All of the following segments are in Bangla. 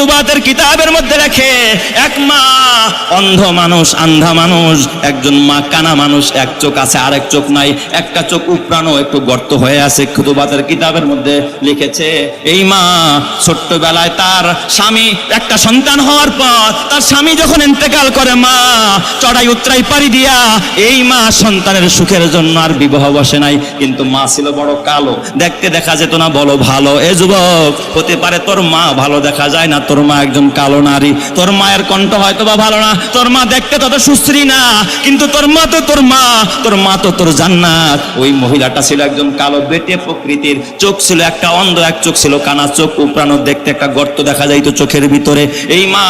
খুতুবাতের কিতাবের মধ্যে লেখে, এক মা অন্ধ মানুষ, আন্ধা মানুষ, একজন মা কানা মানুষ, এক চোখ আছে, আরেক চোখ নাই, একটা চোখ উপরানো একটু গর্ত হয়ে আছে খুতুবাতের কিতাবের মধ্যে লিখেছে, এই মা ছোট্টবেলায় তার স্বামী, একটা সন্তান হওয়ার পর, তার স্বামী যখন ইন্তেকাল করে মা, চড়াই উত্তরাই পারি দিয়া, এই মা সন্তানের সুখের জন্য আর বিবাহ বসে নাই, কিন্তু মা ছিল বড় কালো। দেখতে দেখা যেত না বলো ভালো। এ যুবক, হতে পারে তোর মা ভালো দেখা যায় না তোর মা একজন কালো নারী। তোর মায়ের কণ্ঠ হয়তো বা ভালো না। তোর মা দেখতে তত সুশ্রী না। কিন্তু তোর মা তো তোর মা। তোর মা তো তোর জান্নাত। ওই মহিলাটা ছিল একজন কালো বেটে প্রকৃতির। চোখ ছিল একটা অন্ধ, এক চোখ ছিল কানা চোখ। উপরানো দেখতে একটা গর্ত দেখা যাইতো চোখের ভিতরে। এই মা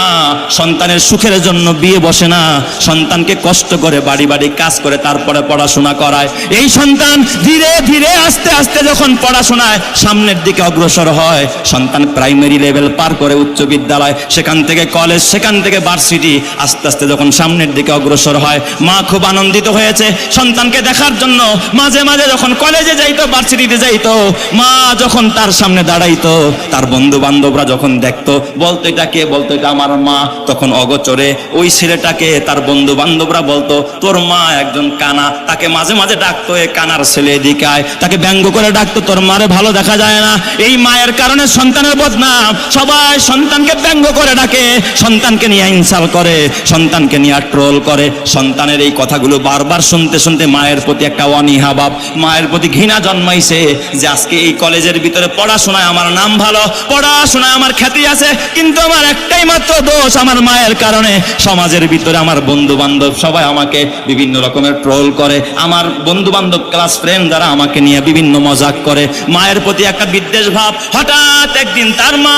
সন্তানের সুখের জন্য বিয়ে বসে না। সন্তানকে কষ্ট করে বাড়ি বাড়ি কাজ করে তারপরে পড়াশোনা করায়। এই সন্তান ধীরে ধীরে আস্তে আস্তে যখন পড়াশোনায় সামনের দিকে অগ্রসর হয়, সন্তান প্রাইমারি লেভেল পার করে উচ্চ বিদ্যালয় সেখান থেকে কলেজ সেখান থেকে ভার্সিটি আস্তে আস্তে যখন সামনের দিকে অগ্রসর হয়, মা খুব আনন্দিত হয়েছে। সন্তানকে দেখার জন্য মাঝে মাঝে যখন কলেজে যাইতো ভার্সিটিতে যাইতো, মা যখন তার সামনে দাঁড়াইতো, তার বন্ধু বান্ধবরা যখন দেখতো, বলতো, এটা কে? বলতো, এটা আমার মা। তখন অগচরে ওই ছেলেটাকে তার বন্ধু বান্ধবরা বলতো, তোর মা একজন কানা। তাকে মাঝে মাঝে ডাকতো, এ কানার ছেলে এদিকে আয়। তাকে ব্যঙ্গ করে ডাকতো, তোর মারে ভালো দেখা যায় না। এই মায়ের কারণে সন্তানের বদনাম, সবাই সন্তানকে ব্যঙ্গ করে ডাকে, সন্তানকে নিয়ে ইনসাল করে, সন্তানকে নিয়ে ট্রোল করে। সন্তানের এই কথাগুলো বারবার শুনতে শুনতে মায়ের প্রতি একটা অনীহা ভাব, মায়ের প্রতি ঘৃণা জন্মাইছে যে আজকে এই কলেজের ভিতরে পড়াশোনায় আমার নাম ভালো, পড়াশোনায় আমার খ্যাতি আছে, কিন্তু আমার একটাই মাত্র দোষ আমার মায়ের কারণে। সমাজের ভিতরে আমার বন্ধু বান্ধব সবাই আমাকে বিভিন্ন রকমের ট্রোল করে, আমার বন্ধু বান্ধব ক্লাস ফ্রেন্ড যারা আমাকে নিয়ে বিভিন্ন মজাক করে। মায়ের প্রতি একটা বিদ্বেষ ভাব, হঠাৎ একদিন তার মা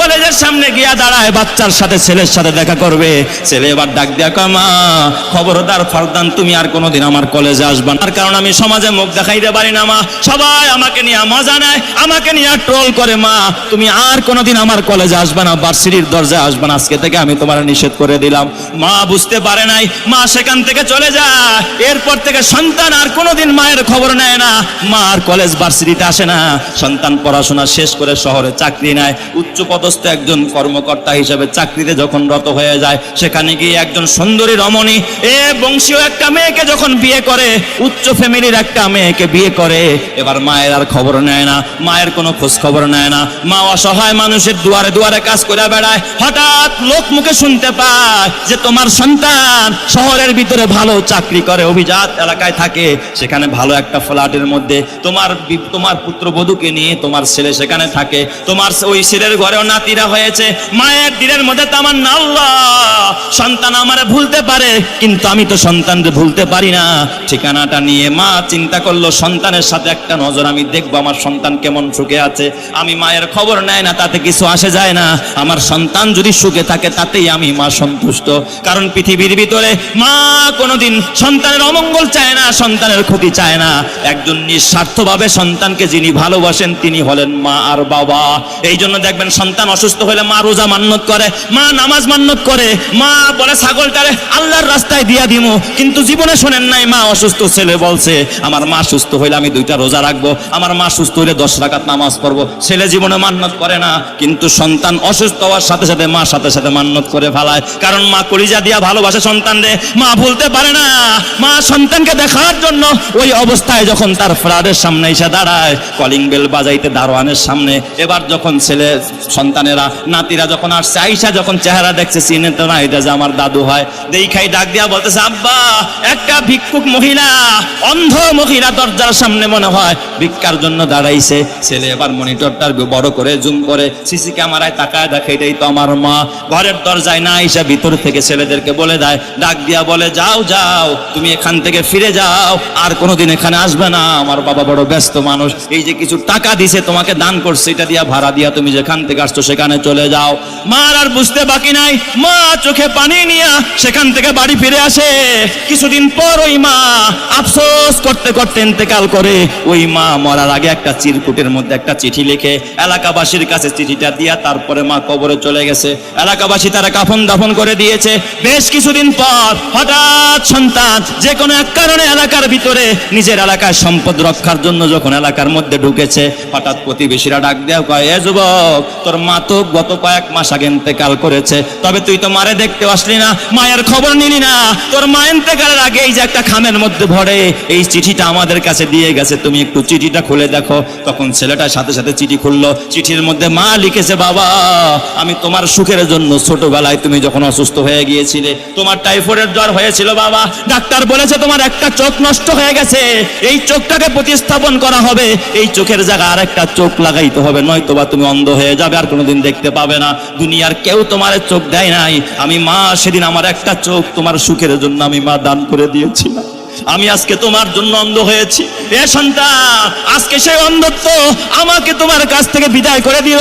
কলেজের সামনে গিয়া দাঁড়ায়, বাচ্চার সাথে ছেলের সাথে দেখা করবে। ছেলে এবার ডাক দিয়া মা, খবরদার ফারদান, তুমি আর কোনোদিন আমার কলেজে আসবা তার কারণ আমি সমাজে মুখ দেখাইতে পারি না, মা। সবাই আমাকে নিয়ে মজা নেয়, আমাকে নিয়ে ট্রোল করে, মা। তুমি আর কোনোদিন আমার কলেজে আসবে না, ভার্সিটির দরজায় আসবে না। আজকে থেকে আমি তোমার নিষেধ করে দিলাম। মা বুঝতে পারে নাই, মা সেখান থেকে চলে যায়। এরপর থেকে সন্তান আর কোনোদিন মায়ের খবর নেয় না। মা আর কলেজ, ভার্সিটিতে আসে না। সন্তান পড়াশোনা শেষ করে শহরে চাকরি নেয়। উচ্চ পদস্থ একজন কর্মকর্তা হিসেবে চাকরিতে যখন রত হয়ে যায়, সেখানে গিয়ে একজন সুন্দরী রমণী, এ বংশীয় একটা মেয়েকে যখন বিয়ে করে, উচ্চ ফ্যামিলির একটা মেয়েকে বিয়ে করে, এবার মায়ের আর খবর নেয় না, মায়ের কোনো খোঁজ খবর নেয় না। মা অসহায় মানুষের দুয়ারে দুয়ারে কাজ করে বেড়ায়, হঠাৎ লোক মুখে শুনতে পায় যে তোমার সন্তান শহরের ভিতরে ভালো চাকরি করে, অভিজাত এলাকায় থাকে, সেখানে ভালো একটা ফ্ল্যাটের মধ্যে তোমার তোমার পুত্রবধূকে নিয়ে তোমার ছেলে সেখানে থাকে, তোমার ওই ছেলের ঘরেও নাতিরা হয়েছে। মায়ের দিনের মধ্যে তামার আল্লাহ। সন্তান আমারে ভুলতে পারে, কিন্তু আমি তো সন্তানকে ভুলতে পারি না। ঠিকানাটা নিয়ে মা চিন্তা করল, সন্তানের সাথে একটা নজর আমি দেখব, আমার সন্তান কেমন সুখে আছে। আমি মায়ের খবর নেয় না, তাতে কিছু আসে যায় না। আমার সন্তান যদি সুখে থাকে, তাতেই আমি মা সন্তুষ্ট। কারণ পৃথিবীর ভিতরে মা কোনোদিন সন্তানের অমঙ্গল চায় না, সন্তানের ক্ষতি চায় না। একজন নিঃস্বার্থভাবে সন্তানকে যিনি ভালোবাসেন, তিনি হলেন মা আর বাবা। এই জন্য দেখবেন সন্তান অসুস্থ হলে মা রোজা মান্যত করে, মা নামাজ মান্যত করে, মা বলে, ছাগলটারে আল্লাহর রাস্তায় দিয়া দিমু। কিন্তু জীবনে শোনেন নাই, মা অসুস্থ ছেলে বলছে, আমার মা সুস্থ হইলে আমি দুইটা রোজা রাখব, আমার মা সুস্থ হইলে দশ রাকাত নামাজ পড়ব। ছেলে জীবনে মান্যত করে না, কিন্তু সন্তান অসুস্থ হওয়ার সাথে সাথে মা সাথে সাথে মান্যত করে ফেলায়। কারণ মা কলিজা দিয়া ভালোবাসে সন্তান রে, মা ভুলতে পারে না। মা সন্তানকে দেখার জন্য ওই অবস্থায় যখন তার ফ্ল্যাটের সামনে এসে দাঁড়ায়, কলিং বেল বাজাইতে দারোয়ানের সামনে, এবার যখন ছেলে সন্তানেরা নাতিরা যখন আসছে, আইসা যখন চেহারা দেখছে, চিনে তো না, এটা যে আমার দাদু হয়। দেখাই ডাক দিয়া বলতেছে, আব্বা, একটা ভিক্ষুক মহিলা, অন্ধ মহিলা দরজার সামনে মনে হয় ভিক্ষার জন্য দাঁড়াইছে। ছেলে এবার মনিটরটা বড় করে, জুম করে, সিসি ক্যামেরায় তাকায় দেখে, এটাই তো আমার মা। ঘরের দরজায় না আইসা ভিতর থেকে ছেলেদেরকে বলে দেয়, ডাক দিয়া বলে, যাও যাও, তুমি এখান থেকে ফিরে যাও, আর কোনোদিন এখানে আসবে না, আমার বাবা বড় ব্যস্ত মানুষ। এই যে কিছু টাকা দিছে, তোমাকে দান করছে, এটা দিয়া ভাড়া দিয়া তুমি যেখান থেকে আসছো, সেখানে চলে যাও। মার আর বুঝতে বাকি নাই। মা চোখে পানি নিয়া সেখান থেকে বাড়ি ফিরে আসে। কিছুদিন পর ওই মা আফসোস করতে করতে ইন্তেকাল করে। ওই মা মরার আগে একটা চিরকুটের মধ্যে একটা চিঠি লিখে এলাকাবাসীর কাছে চিঠিটা দিয়া তারপরে মা কবরে চলে গেছে। এলাকাবাসী তারা কাফন দাফন করে দিয়েছে। বেশ কিছুদিন পর হঠাৎ সন্তান যে কোনো এক কারণে এলাকার ভিতরে নিজের এলাকার সম্পদ রক্ষার জন্য যখন এলাকার মধ্যে ঢুকেছে, হঠাৎ প্রতিবেশীরা ডাক দেওয়া কয়, এ যুবক, তোর মা তো গত কয়েক মাস আগে ইন্তেকাল করেছে। তবে তুই তো মারে দেখতে আসলি না। মায়ের খবর নিলি না। তোর মা ইন্তেকালের আগে এই যে একটা খামের মধ্যে ভরে, এই চিঠিটা আমাদের কাছে দিয়ে গেছে। তুমি একটু চিঠিটা খুলে দেখো। তখন ছেলেটা সাথে সাথে চিঠি খুললো। চিঠির মধ্যে মা লিখেছে, বাবা, আমি তোমার সুখের জন্য ছোটবেলায় তুমি যখন অসুস্থ হয়ে গিয়েছিলে, তোমার টাইফয়েডের জ্বর হয়েছিল, বাবা। ডাক্তার বলেছে, তোমার একটা চোখ নষ্ট হয়ে গেছে। এই চোখটাকে প্রতিস্থাপন করা হবে। এই চোখের জায়গায় আর একটা চোখ লাগাইতে হবে। নয়তো বা তুমি অন্ধ হয়ে যাবে। আর কোনোদিন দেখতে পাবে না। দুনিয়ার কেউ তোমার চোখ দেয় নাই। আমি মা, সেদিন আমার একটা চোখ তোমার সুখের জন্য আমি মা দান করে দিয়েছিলাম। আমি আজকে তোমার জন্য অন্ধ হয়েছি। এ সন্তান, আজকে সেই অন্ধত্ব আমাকে তোমার কাছ থেকে বিদায় করে দিল।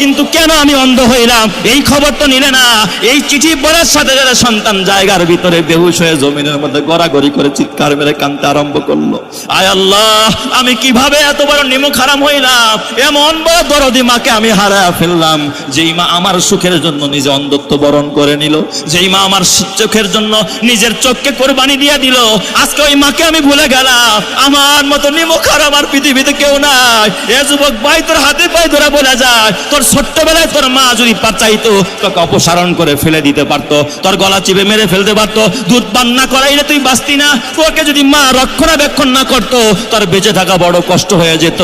কিন্তু কেন আমি অন্ধ হইলাম? এই খবর তো নিলে না। এই চিঠি পড়ার সাথে সাথে সন্তান জায়গার ভিতরে বেহুশ হয়ে জমিনের মধ্যে গড়াগড়ি করে চিৎকার মেরে কানতে আরম্ভ করল। আয় আল্লাহ, আমি কীভাবে এত বড় নিমুখ হারাম হইলাম? এমন বড় দরদি মাকে আমি হারা ফেললাম, যেই মা আমার সুখের জন্য নিজে অন্ধত্ব বরণ করে নিল, যেই মা আমার চোখের জন্য নিজের চোখকে কোরবানি দিয়ে দিল। আজকে ওই মাকে আমি ভুলে গেলাম। আমার মতো নিমুখ আর আমার পৃথিবীতে কেউ নাই। এ যুবক ভাই তোর হাতে পায়ে ধরে বলে যায়, তোর ছোট্টবেলায় তোর মা যদি চাইতো তোকে অপসারণ করে ফেলে দিতে পারতো, তোর গলা চিপে মেরে ফেলতে পারতো, দুধ পান না করাইলে তুই বাঁচতি না। তোকে যদি মা রক্ষণাবেক্ষণ না করতো, তোর বেঁচে থাকা বড় কষ্ট হয়ে যেত।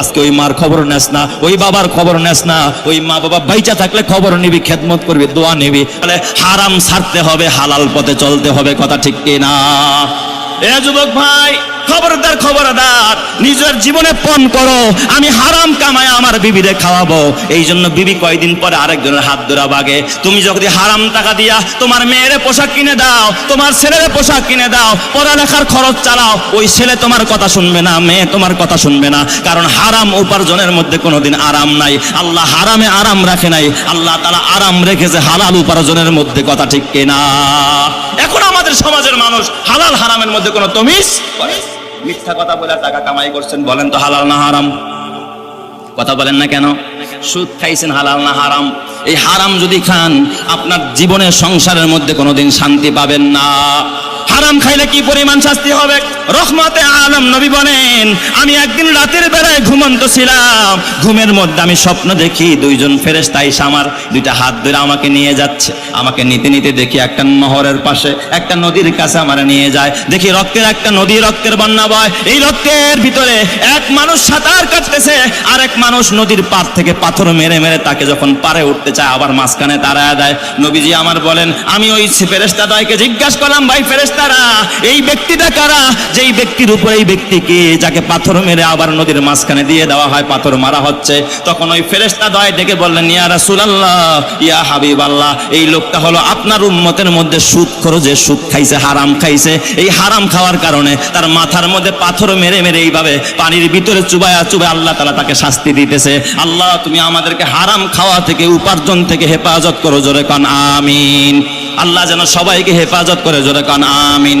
আজকে ওই মার খবর নেস না, ওই বাবার খবর নেস না, ওই মা বাবা বাইচা থাকলে খবর নিবি, খেদমত করবি, দোয়া নিবি। তাহলে হারাম ছাড়তে হবে, হালাল পথে চলতে হবে, কথা ঠিক কিনা এ যুবক ভাই খবরদার খবরদার, নিজের জীবনে পণ করো, আমি হারাম কামায় আমার বিবিরে খাওয়াবো। এই জন্য বিবি কয়দিন পরে আরেকজনের হাত ধরা বাগে। তুমি যদি হারাম টাকা দিয়া তোমার মেয়েরে পোশাক কিনে দাও, তোমার ছেলের পোশাক কিনে দাও, পড়ালেখার খরচ চালাও, ওই ছেলে তোমার কথা শুনবে না, মেয়ে তোমার কথা শুনবে না। কারণ হারাম উপার্জনের মধ্যে কোনোদিন আরাম নাই। আল্লাহ হারামে আরাম রাখে নাই। আল্লাহ তালা আরাম রেখেছে হালাল উপার্জনের মধ্যে কথা ঠিক কিনা। এখন আমাদের সমাজের মানুষ হালাল হারামের মধ্যে কোনো তমিস করে। মিথ্যা কথা বলে টাকা কামাই করছেন, বলেন তো হালাল না হারাম? কথা বলেন না কেন? সুদ খাইছেন, হালাল না হারাম? এই হারাম যদি খান, আপনার জীবনের সংসারের মধ্যে কোনোদিন শান্তি পাবেন না। হারাম খাইলে কি পরিমাণ শাস্তি হবে? রহমতে আলম নবী বলেন, আমি একদিন রাতের বেলায় ঘুমন্ত ছিলাম। ঘুমের মধ্যে আমি স্বপ্ন দেখি, দুইজন ফেরেস্তা এসে আমার দুইটা হাত ধরে আমাকে নিয়ে যাচ্ছে। আমাকে নিতে নিতে দেখি একটা নহরের পাশে একটা নদীর কাছে আমার নিয়ে যায়। দেখি রক্তের একটা নদী, রক্তের বন্যা বয়। এই রক্তের ভিতরে এক মানুষ সাঁতার কাটতেছে আর এক মানুষ নদীর পার থেকে পাথর মেরে মেরে তাকে যখন পারে উঠতে চায়, আবার মাঝখানে তারা দেয়। নবীজি আমার বলেন, আমি ওই ফেরেস্তা দায়কে জিজ্ঞাসা করলাম, ভাই ফেরেস্তারা এই ব্যক্তিটা কারা? যেই ব্যক্তির উপর এই ব্যক্তিকে যাকে পাথর মেরে আবার নদীর মাঝখানে দিয়ে দেওয়া হয়, পাথর মারা হচ্ছে, তখন ওই ফেরেস্তা দয় ডেকে বললেন, ইয়া রাসূলুল্লাহ, ইয়া হাবিব আল্লাহ এই লোকটা হলো আপনার উম্মতের মধ্যে সুদ যে সুদ খাইছে, হারাম খাইছে। এই হারাম খাওয়ার কারণে তার মাথার মধ্যে পাথর মেরে মেরে এইভাবে পানির ভিতরে চুবায়া চুবায় আল্লাহ তালা তাকে শাস্তি দিতেছে। আল্লাহ, তুমি আমাদেরকে হারাম খাওয়া থেকে, উপার্জন থেকে হেফাজত করো, জোরে কান, আমিন। আল্লাহ যেন সবাইকে হেফাজত করে, জোরে কান, আমিন।